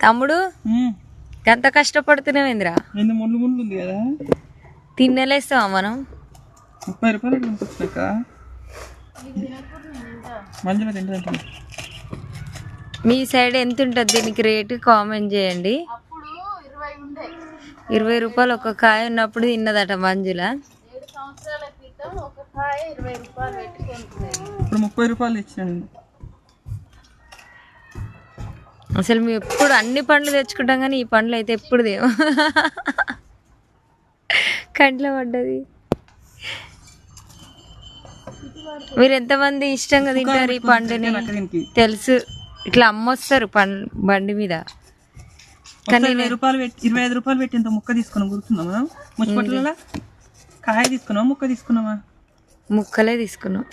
తమ్ముడు? ఎంత కష్టపడుతున్నావేంద్రా ఎన్ని ముళ్ళు ముళ్ళు ఉంది కదా? తిన్నలేస్తావా మనం? ముప్పై రూపాయలు కొనుక్కొచ్చినాక మంచిగా తింటాను మీ సైడ్ ఎంత ఉంటుంది దీనికి రేటు? కామెంట్ చేయండి. ఇరవై రూపాయలు ఒక కాయ ఉన్నప్పుడు తిన్నదట మంజుల. ఇప్పుడు ముప్పై రూపాయలు ఇచ్చాను అసలు మేము ఎప్పుడు అన్ని పండ్లు తెచ్చుకుంటాం కానీ ఈ పండ్లు అయితే ఎప్పుడు దేవు. కంట్లో పడ్డది. మీరు ఎంతమంది ఇష్టంగా తింటారు ఈ పండుని? తెలుసు. ఇట్లా అమ్మొస్తారు పం బండి మీద. కానీ ఇరవై రూపాయలు పెట్టి ఇరవై ఐదు రూపాయలు పెట్టి ఇంత ముక్క తీసుకున్నాం ముచ్చిపట్ల కాయ తీసుకున్నావా? ముక్క తీసుకున్నావా? ముక్కలే తీసుకున్నాం.